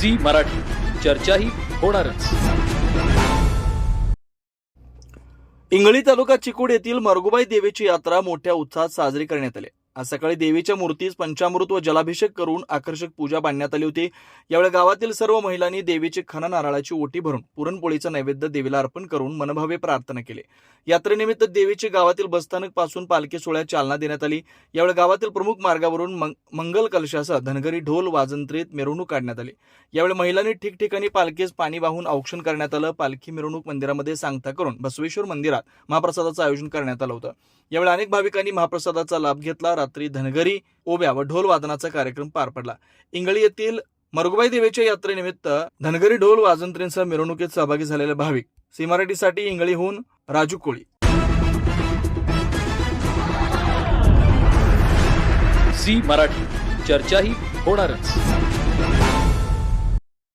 Zee Marathi. चर्चाही होणारच. इंगळी तालुका चिकूड येथील मरगुबाई देवीची यात्रा मोठ्या उत्साहात साजरी करण्यात आली. आज सकाळी देवीच्या मूर्तीस पंचामृत व जलाभिषेक करून आकर्षक पूजा बांधण्यात आली होती. यावेळी गावातील सर्व महिलांनी देवीची खन नारळाची ओटी भरून पुरणपोळीचा नैवेद्य देवीला अर्पण करून मनभावे प्रार्थना केली. यात्रेनिमित्त देवीची गावातील बसस्थानकपासून पालखी सोहळ्यात चालना देण्यात आली. यावेळी गावातील प्रमुख मार्गावरून मंग- मंगल कलशासह धनगरी ढोल वाजंत्रीत मिरवणूक काढण्यात आली. यावेळी महिलांनी ठिकठिकाणी पालखीस पाणी वाहून औक्षण करण्यात आलं. पालखी मिरवणूक मंदिरामध्ये सांगता करून बसवेश्वर मंदिरात महाप्रसादाचं आयोजन करण्यात आलं होतं. यावेळी अनेक भाविकांनी महाप्रसादाचा लाभ घेतला. रात्री धनगरी ओव्या व ढोल वादनाचा कार्यक्रम पार पडला. इंगळी येथील मरगुबाई देवीच्या यात्रेनिमित्त धनगरी ढोल वाजंत्रींसह मिरवणुकीत सहभागी झालेले भाविक सी मराठीसाठी इंगळीहून राजू कोळी. सी मराठी. चर्चाही होणारच.